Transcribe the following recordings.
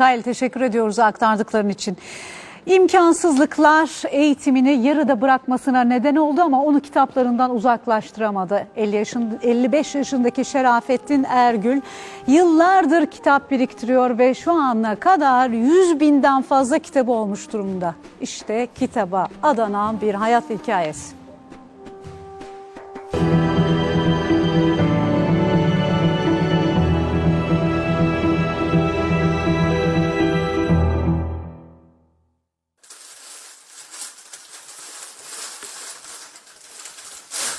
Tahil teşekkür ediyoruz aktardıkların için. İmkansızlıklar eğitimini yarıda bırakmasına neden oldu ama onu kitaplarından uzaklaştıramadı. 50 yaşın, 55 yaşındaki Şerafettin Ergül yıllardır kitap biriktiriyor ve şu ana kadar 100 binden fazla kitabı olmuş durumda. İşte kitaba adanan bir hayat hikayesi.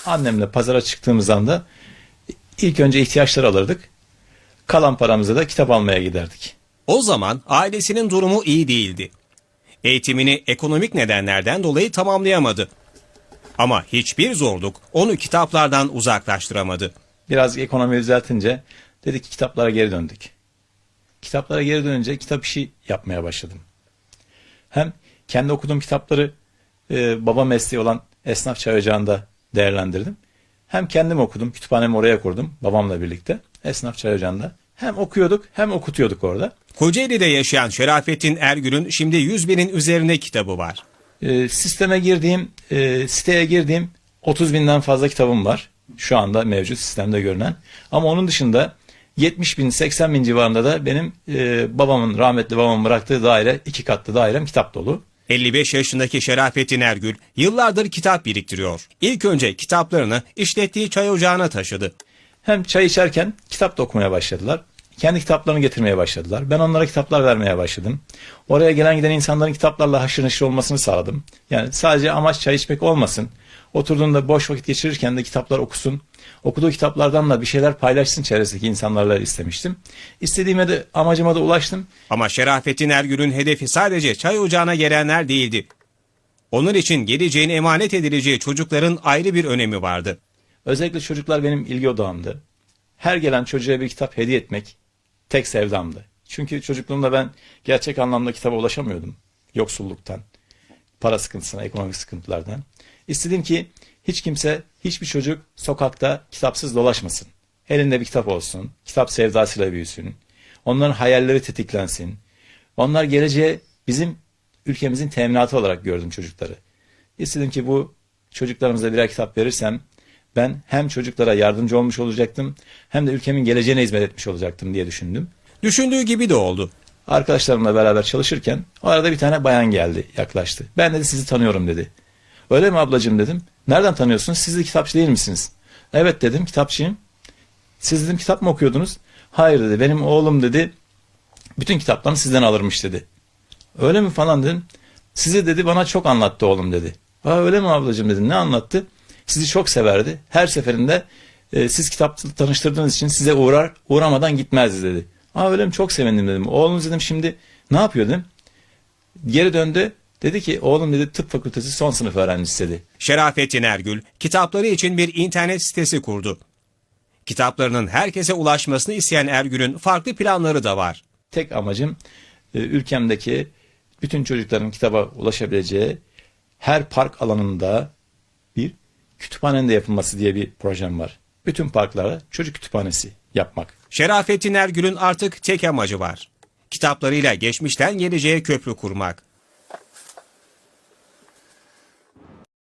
Annemle pazara çıktığımız anda ilk önce ihtiyaçları alırdık. Kalan paramızı da kitap almaya giderdik. O zaman ailesinin durumu iyi değildi. Eğitimini ekonomik nedenlerden dolayı tamamlayamadı. Ama hiçbir zorluk onu kitaplardan uzaklaştıramadı. Biraz ekonomi düzeltince dedik ki kitaplara geri döndük. Kitaplara geri dönünce kitap işi yapmaya başladım. Hem kendi okuduğum kitapları e, baba mesleği olan esnaf çay ocağında değerlendirdim. Hem kendim okudum, kütüphanemi oraya kurdum babamla birlikte esnaf çay ocağında. Hem okuyorduk hem okutuyorduk orada. Kocaeli'de yaşayan Şerafettin Ergül'ün şimdi 100 binin üzerinde kitabı var. E, sisteme girdiğim, e, siteye girdiğim 30 binden fazla kitabım var. Şu anda mevcut sistemde görünen. Ama onun dışında 70 bin, 80 bin civarında da benim e, babamın, rahmetli babamın bıraktığı daire, iki katlı dairem kitap dolu. 55 yaşındaki Şerafettin Ergül yıllardır kitap biriktiriyor. İlk önce kitaplarını işlettiği çay ocağına taşıdı. Hem çay içerken kitap da okumaya başladılar. Kendi kitaplarını getirmeye başladılar. Ben onlara kitaplar vermeye başladım. Oraya gelen giden insanların kitaplarla haşır neşir olmasını sağladım. Yani sadece amaç çay içmek olmasın. Oturduğunda boş vakit geçirirken de kitaplar okusun. Okuduğu kitaplardan da bir şeyler paylaşsın çevresindeki insanlarla istemiştim. İstediğime de amacıma da ulaştım. Ama Şerafettin Ergül'ün hedefi sadece çay ocağına gelenler değildi. Onun için geleceğine emanet edileceği çocukların ayrı bir önemi vardı. Özellikle çocuklar benim ilgi odağımdı. Her gelen çocuğa bir kitap hediye etmek tek sevdamdı. Çünkü çocukluğumda ben gerçek anlamda kitaba ulaşamıyordum. Yoksulluktan, para sıkıntısına, ekonomik sıkıntılardan. İstedim ki hiç kimse, hiçbir çocuk sokakta kitapsız dolaşmasın. Elinde bir kitap olsun, kitap sevdasıyla büyüsün. Onların hayalleri tetiklensin. Onlar geleceğe bizim ülkemizin teminatı olarak gördüm çocukları. İstedim ki bu çocuklarımıza birer kitap verirsem ben hem çocuklara yardımcı olmuş olacaktım hem de ülkemin geleceğine hizmet etmiş olacaktım diye düşündüm. Düşündüğü gibi de oldu. Arkadaşlarımla beraber çalışırken o arada bir tane bayan geldi yaklaştı. Ben dedi sizi tanıyorum dedi. Öyle mi ablacığım dedim. Nereden tanıyorsunuz? Siz de kitapçı değil misiniz? Evet dedim kitapçıyım. Siz dedim kitap mı okuyordunuz? Hayır dedi benim oğlum dedi bütün kitaplarını sizden alırmış dedi. Öyle mi falan dedim. Sizi dedi bana çok anlattı oğlum dedi. Aa öyle mi ablacığım dedim. Ne anlattı? Sizi çok severdi. Her seferinde e, siz kitap tanıştırdığınız için size uğrar uğramadan gitmezdi dedi. Aa öyle mi çok sevindim dedim. Oğlunuz dedim şimdi ne yapıyor dedim. Geri döndü. Dedi ki oğlum dedi tıp fakültesi son sınıf öğrencisi dedi. Şerafettin Ergül kitapları için bir internet sitesi kurdu. Kitaplarının herkese ulaşmasını isteyen Ergül'ün farklı planları da var. Tek amacım e, ülkemdeki bütün çocukların kitaba ulaşabileceği her park alanında kütüphanenin de yapılması diye bir projem var. Bütün parklara çocuk kütüphanesi yapmak. Şerafettin Ergül'ün artık tek amacı var. Kitaplarıyla geçmişten geleceğe köprü kurmak.